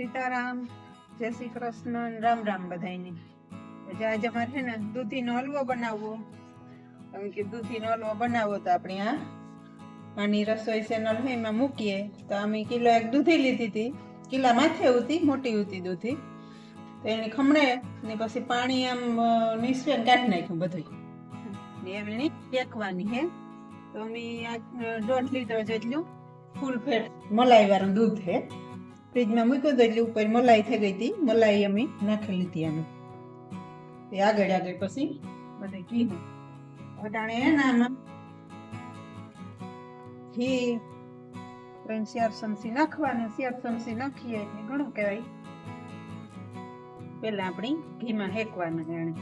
સીતારામ, જય શ્રી કૃષ્ણ રામ રામ બધાયની. આજે આજે મારે છે ને દૂધીનો હલવો બનાવવો. તમે કે દૂધીનો હલવો બનાવવો તો આપણે આ આની રસોઈ ચેનલ હોય એમાં મૂકીએ. તો અમે કિલો એક દૂધી લીધી હતી. કિલા માથે હતી મોટી હતી દૂધી. તો એને ખમણે ને પછી પાણી આમ નીસવે ને કાઢી નાખ્યું બધું ને એમ એમની શેકવાની હે તો અમે આ દોઢ લીટર જેટલું ફૂલ ફેટ મલાઈ વાળું દૂધ છે. ફ્રીજમાં મૂક્યું તો એટલે ઉપર મલાઈ થઈ ગઈ હતી. મલાઈ અમે નાખેલી હતી અમે એ આગળ આગળ પછી બધે ઘી વટાણે હે ને આમાં ઘી, ત્રણ ચાર ચમચી નાખવાના. ચાર ચમચી નાખીએ એટલે ઘણું કહેવાય. પેલા આપણી ઘીમાં હેકવાના જાણે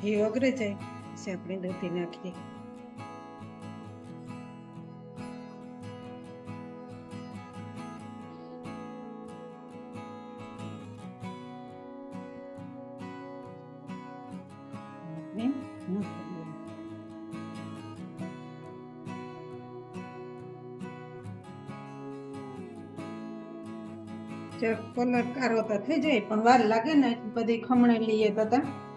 ઘી ઓગળી જાય પછી આપણે દૂધી નાખીએ ને નાખી દઈએ. જો કલર કારો તો થઈ જાય પણ વાર લાગે ને બધી ખમણે લઈએ તો તા પિતરા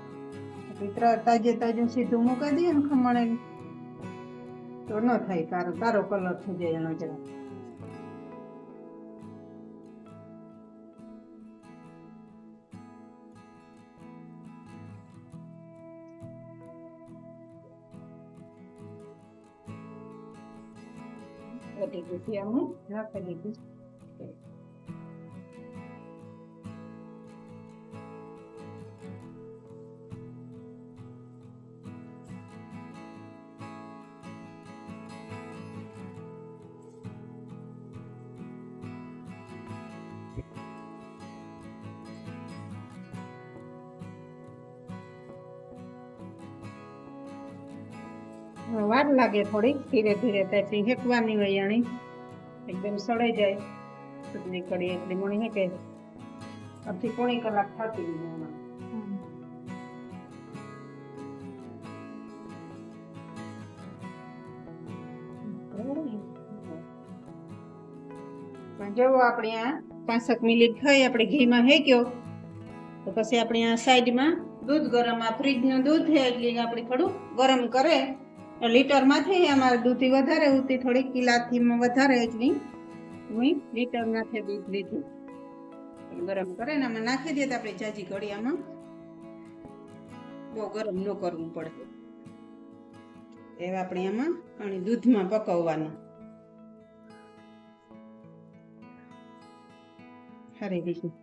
તાજે તાજું સીધું મૂકી દઈએ ને ખમણે. તો ન થાય તારો તારો કલર થઈ જાય એનો જરા રાખી દૂધી વાર લાગે થોડી ધીરે ધીરે ત્યાંથી હેકવાની હોય આણી એકદમ સડાઈ જાય. સુતલી કડી એટલી મણી હેકે. અડધી પોણી કલાક થતી હોય એમાં. પણ જો આપણે આ પાંસઠ મિનિટ થઈ, આપણે ઘીમાં હેક્યો. તો પછી આપણે આ સાઈડમાં દૂધ ગરમ, આ ફ્રીજનું દૂધ છે એટલે આપણે થોડું ગરમ કરે. લીટરમાંથી અમારે દૂધી વધારે, ઉતી થોડી કિલાથી વધારે એટલી હું લીટરમાંથી દૂધ લીધું. ગરમ કરે ને આમાં નાખી દઈએ તો આપણે જાજી ઘડી બહુ ગરમ ન કરવું પડે. એવા આપણે આમાં પાણી દૂધમાં પકવવાનું. સારી બીજું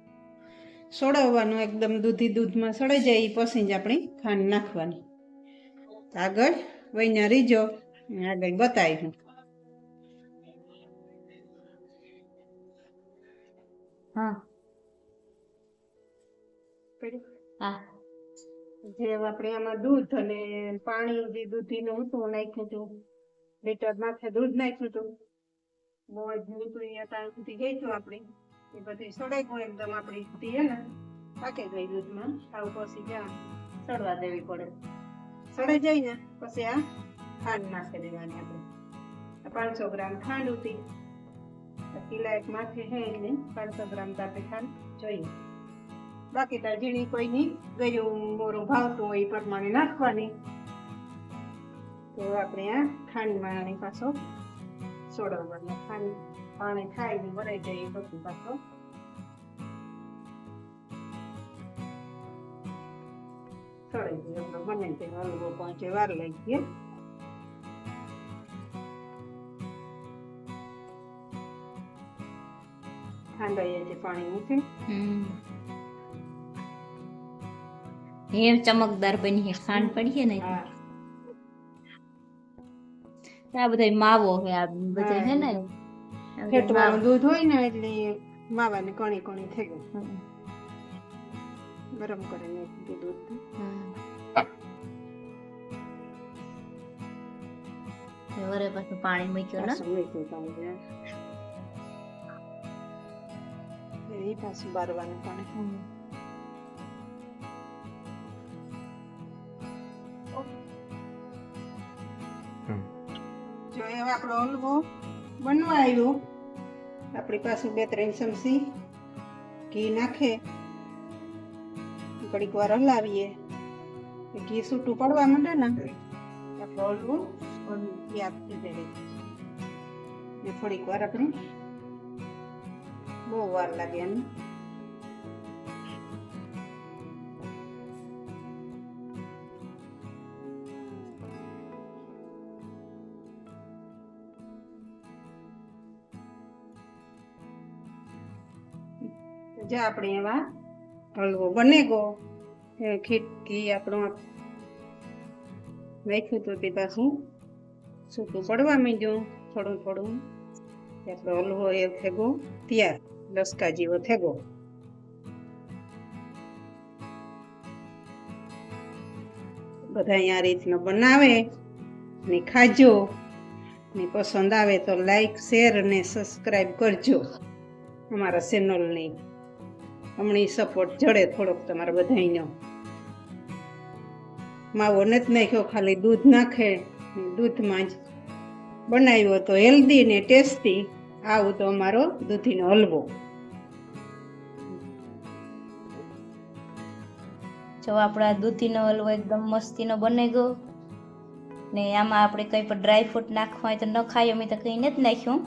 સોડાવવાનું એકદમ દૂધી દૂધમાં સડાઈ જાય એ પછી જ આપણે ખાંડ નાખવાની. આગળ વૈના રીજો આગળ બતાવી હા. હા. જે આપણે આમાં દૂધ અને પાણી જે દૂધીનું હતું નાખ્યું હતું. લીટર માથે દૂધ નાખ્યું હતું. મોજ હતું અહીંયા ત્યાં સુધી ગઈ હતું આપણી. એ બધી સડાઈ ગયું એકદમ આપણી સુધી હે ને? પાકે ગઈ દૂધમાં. આવું પછી ત્યાં સડવા દેવી પડે. સડાઈ જાય ને પછી આ ખાંડ નાખી દેવાની આપણે. પાંચસો ગ્રામ ખાંડ ઉતી. કિલા એક માથે હે એટલે પાંચસો ગ્રામ તાપે ખાંડ જોઈએ. બાકી ઝીણી કોઈની ગયું, મોરું ભાવતું હોય એ પ્રમાણે નાખવાની. તો આપણે આ ખાંડમાં આની પાછો સોડવાનો. ખાંડ પાણી થાય ને ભરાઈ જાય એ બધું પાછો સડાઈ ગયો આપણે બને તે હલવો પહોંચે વાર લાગી પાણી હેર ચમકદાર બની ખાંડ પડીએ ને આ બધા માવો છે આ બધા હે ને ફેટવાનું દૂધ હોય ને એટલે માવાની કણી કણી થઈ ગઈ ગરમ કરીને દૂધ હમ. વરે પાછું પાણી મૂક્યું ને. પાછું મૂક્યું પાણી એ પાછું બારવાનું પાણી. જો એવો આપણો હલવો બનવા આવ્યો. આપણી પાસે બે ત્રણ ચમચી ઘી નાખે. ઘડીક વાર હલાવીએ. ઘી સૂટું પડવા માંડે ને આપણો હલવો તૈયાર થઈ જાય ને થોડીક વાર આપણે બહુ વાર લાગે એમ. જે આપણે એવા હલવો બને ગો. ખીટ ઘી આપણો નાખ્યું તો તે પાછું સૂકું પડવા માંડ્યું, થોડું થોડું. આપણો હલવો એ થેગો, તૈયાર, લસકા જેવો થેગો. બધા આ રીતનો બનાવે ને ખાજો. ને પસંદ આવે તો લાઈક શેર અને સબસ્ક્રાઈબ કરજો. અમારા ચેનલને હમણાં સપોર્ટ જડે થોડોક તમારા બધાયનો. માવો નથી નાખ્યો, ખાલી દૂધ નાખે, દૂધમાં જ બનાવ્યો તો હેલ્ધી ને ટેસ્ટી આવું તો અમારો દૂધીનો હલવો. જો આપણા દૂધીનો હલવો એકદમ મસ્તીનો બની ગયો, ને આમાં આપણે કંઈ પણ ડ્રાય ફ્રૂટ નાખવા હોય તો ન ખાઈ અમે તો કંઈ નથી નાખ્યું.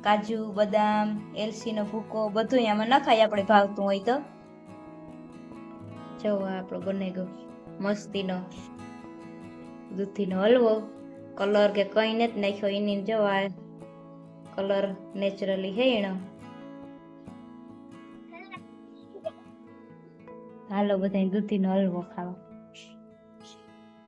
કાજુ, બદામ, એલસીનો ભૂકો બધું આમાં નખાય આપણે ભાવતું હોય તો. જો આપણો બને ગયો મસ્તીનો, દૂધીનો હલવો. કલર કે કંઈ નથી નાખ્યો, એની જો આ કલર નેચરલી હે એનો. હાલો બધા દૂધીનો હલવો ખાવા.